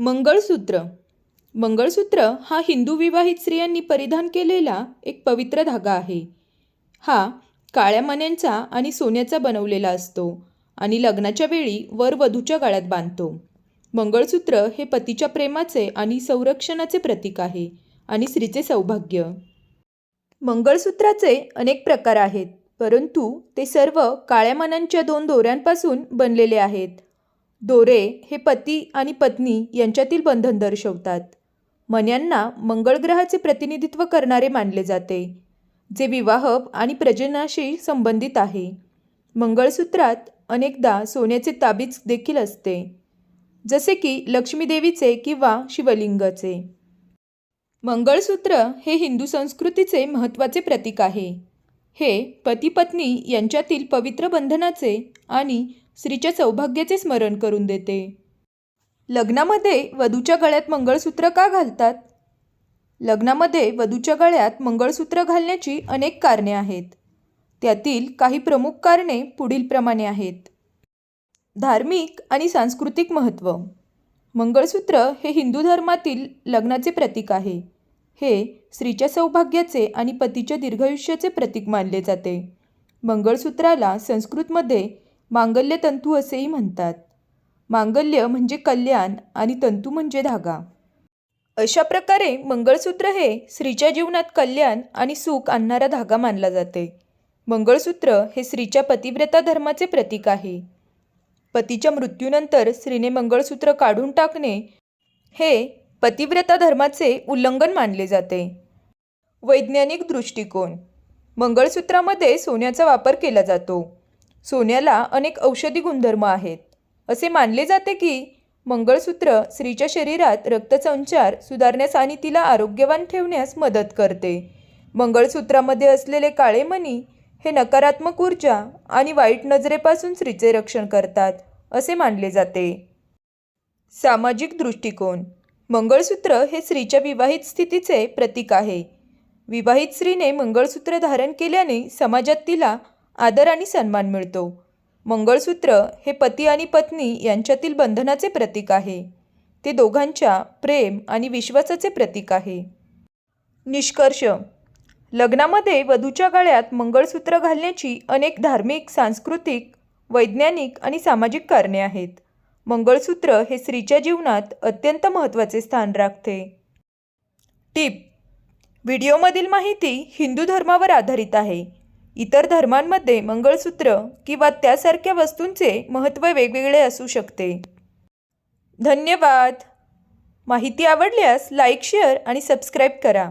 मंगळसूत्र. मंगळसूत्र हा हिंदू विवाहित स्त्रियांनी परिधान केलेला एक पवित्र धागा आहे. हा काळ्या मण्यांचा आणि सोन्याचा बनवलेला असतो आणि लग्नाच्या वेळी वर वधूच्या गळ्यात बांधतो. मंगळसूत्र हे पतीच्या प्रेमाचे आणि संरक्षणाचे प्रतीक आहे आणि स्त्रीचे सौभाग्य. मंगळसूत्राचे अनेक प्रकार आहेत परंतु ते सर्व काळ्या मनांच्या दोन दोऱ्यांपासून बनलेले आहेत. दोरे हे पती आणि पत्नी यांच्यातील बंधन दर्शवतात. मन्यांना मंगळग्रहाचे प्रतिनिधित्व करणारे मानले जाते जे विवाह आणि प्रजनाशी संबंधित आहे. मंगळसूत्रात अनेकदा सोन्याचे ताबीज देखील असते जसे की लक्ष्मीदेवीचे किंवा शिवलिंगाचे. मंगळसूत्र हे हिंदू संस्कृतीचे महत्त्वाचे प्रतीक आहे. हे पती पत्नी यांच्यातील पवित्र बंधनाचे आणि स्त्रीच्या सौभाग्याचे स्मरण करून देते. लग्नामध्ये वधूच्या गळ्यात मंगळसूत्र का घालतात? लग्नामध्ये वधूच्या गळ्यात मंगळसूत्र घालण्याची अनेक कारणे आहेत. त्यातील काही प्रमुख कारणे पुढीलप्रमाणे आहेत. धार्मिक आणि सांस्कृतिक महत्त्व मंगळसूत्र हे हिंदू धर्मातील लग्नाचे प्रतीक आहे. हे स्त्रीच्या सौभाग्याचे आणि पतीच्या दीर्घायुष्याचे प्रतीक मानले जाते. मंगळसूत्राला संस्कृतमध्ये मांगल्य तंतू असेही म्हणतात. मांगल्य म्हणजे कल्याण आणि तंतू म्हणजे धागा. अशा प्रकारे मंगळसूत्र हे स्त्रीच्या जीवनात कल्याण आणि सुख आणणारा धागा मानला जाते. मंगळसूत्र हे स्त्रीच्या पतिव्रता धर्माचे प्रतीक आहे. पतीच्या मृत्यूनंतर स्त्रीने मंगळसूत्र काढून टाकणे हे पतिव्रता धर्माचे उल्लंघन मानले जाते. वैज्ञानिक दृष्टिकोन. मंगळसूत्रामध्ये सोन्याचा वापर केला जातो. सोन्याला अनेक औषधी गुणधर्म आहेत. असे मानले जाते की मंगळसूत्र स्त्रीच्या शरीरात रक्तसंचार सुधारण्यास आणि तिला आरोग्यवान ठेवण्यास मदत करते. मंगळसूत्रामध्ये असलेले काळे मणी हे नकारात्मक ऊर्जा आणि वाईट नजरेपासून स्त्रीचे रक्षण करतात असे मानले जाते. सामाजिक दृष्टिकोन. मंगळसूत्र हे स्त्रीच्या विवाहित स्थितीचे प्रतीक आहे. विवाहित स्त्रीने मंगळसूत्र धारण केल्याने समाजात तिला आदर आणि सन्मान मिळतो. मंगळसूत्र हे पती आणि पत्नी यांच्यातील बंधनाचे प्रतीक आहे. ते दोघांच्या प्रेम आणि विश्वासाचे प्रतीक आहे. निष्कर्ष. लग्नामध्ये वधूच्या गळ्यात मंगळसूत्र घालण्याची अनेक धार्मिक सांस्कृतिक वैज्ञानिक आणि सामाजिक कारणे आहेत. मंगळसूत्र हे स्त्रीच्या जीवनात अत्यंत महत्त्वाचे स्थान राखते. टिप. व्हिडिओमधील माहिती हिंदू धर्मावर आधारित आहे. इतर धर्मांमध्ये मंगळसूत्र किंवा त्यासारख्या वस्तूंचे महत्त्व वेगवेगळे असू शकते. धन्यवाद. माहिती आवडल्यास लाईक शेअर आणि सबस्क्राईब करा.